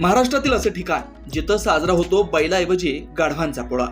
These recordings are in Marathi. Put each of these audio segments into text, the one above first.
महाराष्ट्रातील असं ठिकाण जिथं साजरा होतो बैलाऐवजी गाढवांचा पोळा.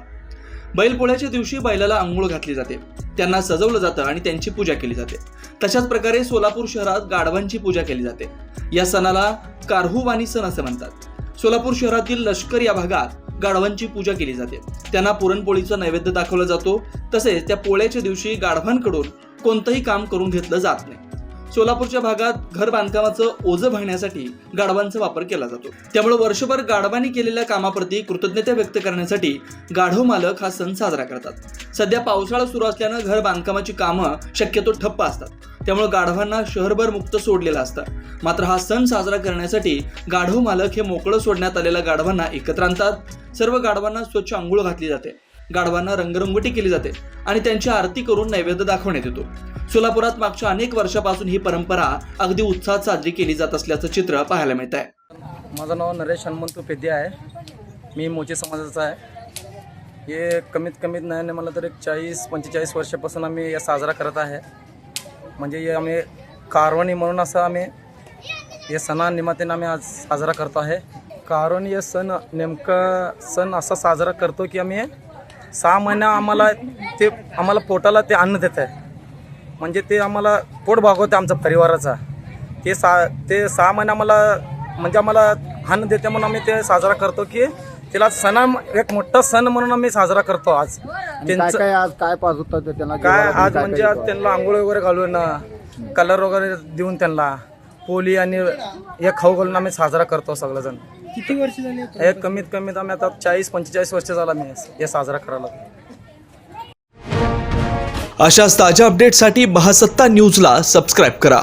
बैलपोळ्याच्या दिवशी बैलाला आंघोळ घातली जाते. त्यांना सजवलं जातं आणि त्यांची पूजा केली जाते. तशाच प्रकारे सोलापूर शहरात गाढवांची पूजा केली जाते. या सणाला कारहुवानी सण असं म्हणतात. सोलापूर शहरातील लष्कर या भागात गाढवांची पूजा केली जाते. त्यांना पुरणपोळीचा नैवेद्य दाखवला जातो. तसेच त्या पोळ्याच्या दिवशी गाढवांकडून कोणतंही काम करून घेतलं जात नाही. सोलापूरच्या भागात घर बांधकामाचं ओझं भरण्यासाठी गाढवांचा वापर केला जातो. त्यामुळे वर्षभर गाढवांनी केलेल्या कामाप्रती कृतज्ञता व्यक्त करण्यासाठी गाढव मालक हा सण साजरा करतात. सध्या पावसाळा सुरू असल्यानं घर बांधकामाची कामं शक्यतो ठप्प असतात. त्यामुळे गाढवांना शहरभर मुक्त सोडलेलं असतं. मात्र हा सण साजरा करण्यासाठी गाढव मालक हे मोकळं सोडण्यात आलेल्या गाढवांना एकत्र आणतात. सर्व गाढवांना स्वच्छ आंघोळ घातली जाते. गाढवांना रंगरंगोटी केली जाते आणि त्यांची आरती करून नैवेद्य दाखवण्यात येतो. सोलापुरात मागच्या अनेक वर्षापासून ही परंपरा अगदी उत्साहात साजरी केली जात असल्याचं चित्र पाहायला मिळत आहे माझं नाव नरेश हनुमंत पेद्या आहे. मी मोची समाजाचा आहे. हे कमीत कमीत नाही नाही मला तर एक चाळीस पंचेचाळीस वर्षापासून आम्ही या साजरा करत आहे. म्हणजे हे आम्ही कारवणी म्हणून असं आम्ही हे सणानिमित्ताने आम्ही आज साजरा करतो आहे. कारण हे सण नेमकं सण असा साजरा करतो की आम्ही सहा महिना आम्हाला ते आम्हाला पोटाला ते अन्न देत आहे. म्हणजे ते आम्हाला पोट भागवते आमचा परिवाराचा. ते सा ते सहा महिने आम्हाला म्हणजे आम्हाला अन्न देते म्हणून आम्ही ते साजरा करतो की तिला सणा एक मोठा सण म्हणून आम्ही साजरा करतो आज. आणि काय आज काय पाच होता ते त्यांना काय आज म्हणजे आज त्यांना आंघोळ वगैरे घालून कलर वगैरे देऊन त्यांना. पोली आणि हे खाऊ घालून आम्ही साजरा करतो सगळेजण. किती वर्ष झाली हे कमीत कमीत आम्ही आता चाळीस पंचेचाळीस वर्ष झाला मी हे साजरा करायला अशाच ताज्या अपडेटसाठी महासत्ता न्यूजला सबस्क्राईब करा.